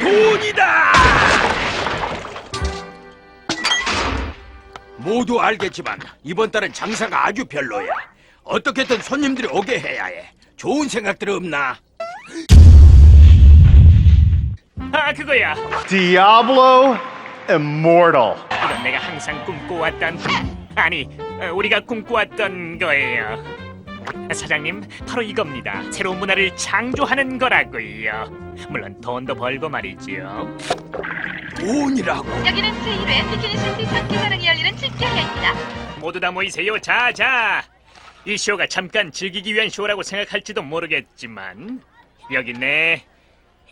돈이다! 모두 알겠지만 이번 달은 장사가 아주 별로야. 어떻게든 손님들이 오게 해야 해. 좋은 생각들 없나? 아 그거야 Diablo Immortal. 이건 내가 항상 꿈꿔왔던 아니 어, 우리가 꿈꿔왔던 거예요 사장님 바로 이겁니다. 새로운 문화를 창조하는 거라고요. 물론 돈도 벌고 말이지요. 돈이라고. 여기는 제1회 비키니시티 장기자랑이 열리는 집경회입니다. 모두 다 모이세요. 자 자. 이 쇼가 잠깐 즐기기 위한 쇼라고 생각할지도 모르겠지만 여기 내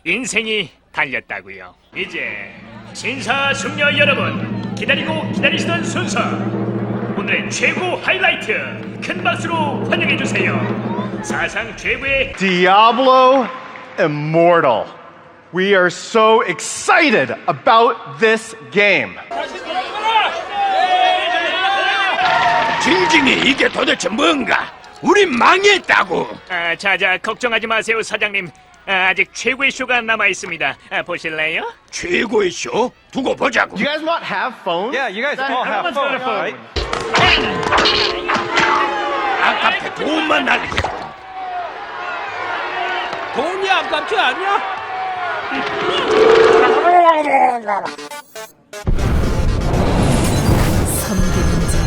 인생이 달렸다고요. 이제 신사숙녀 여러분 기다리고 기다리시던 순서 오늘의 최고 하이라이트 큰 박수로 환영해 주세요 사상 최고의 Diablo Immortal. We are so excited about this game. 징징이 이게 도대체 뭔가? 우린 망했다고. 아, 자자 걱정하지 마세요 사장님 아, 아직 최고의 쇼가 남아 있습니다 아, 보실래요? 최고의 쇼 두고 보자고. You guys want have phones? Yeah, you guys all have right? 아깝게 돈만 날리겠다. 돈이 아깝지 않냐? 섬기는 자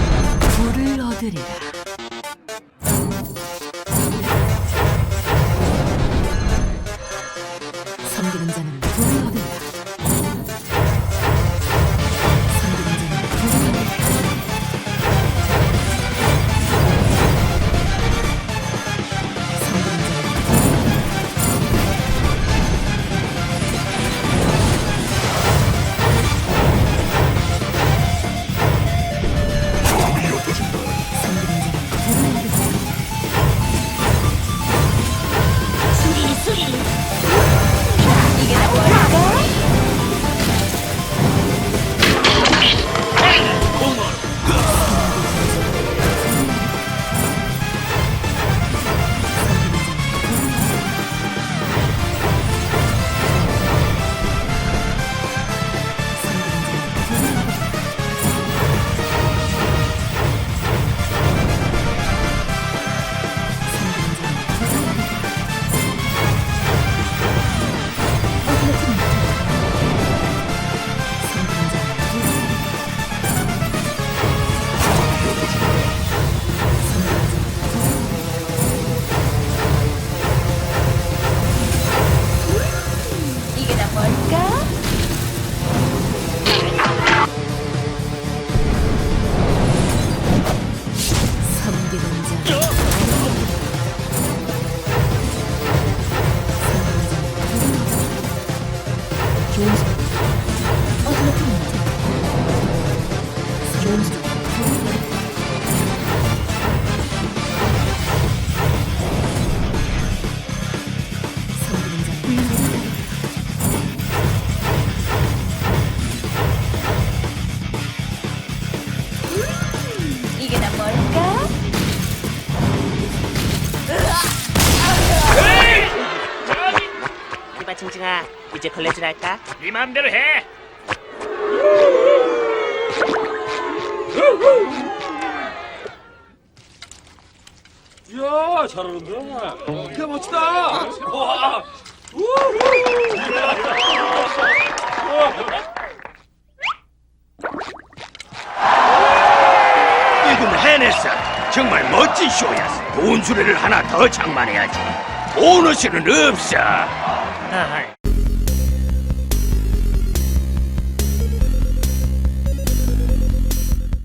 불을 얻으리라 섬기는 자는 이 징징아 이제 걸레질 할까? 네 마음대로 해 야, 잘하는데? 개 멋지다! 와! 이건 해냈어. 정말 멋진 쇼였어. 돈 수레를 하나 더 장만해야지. 보너스는 없어. 아,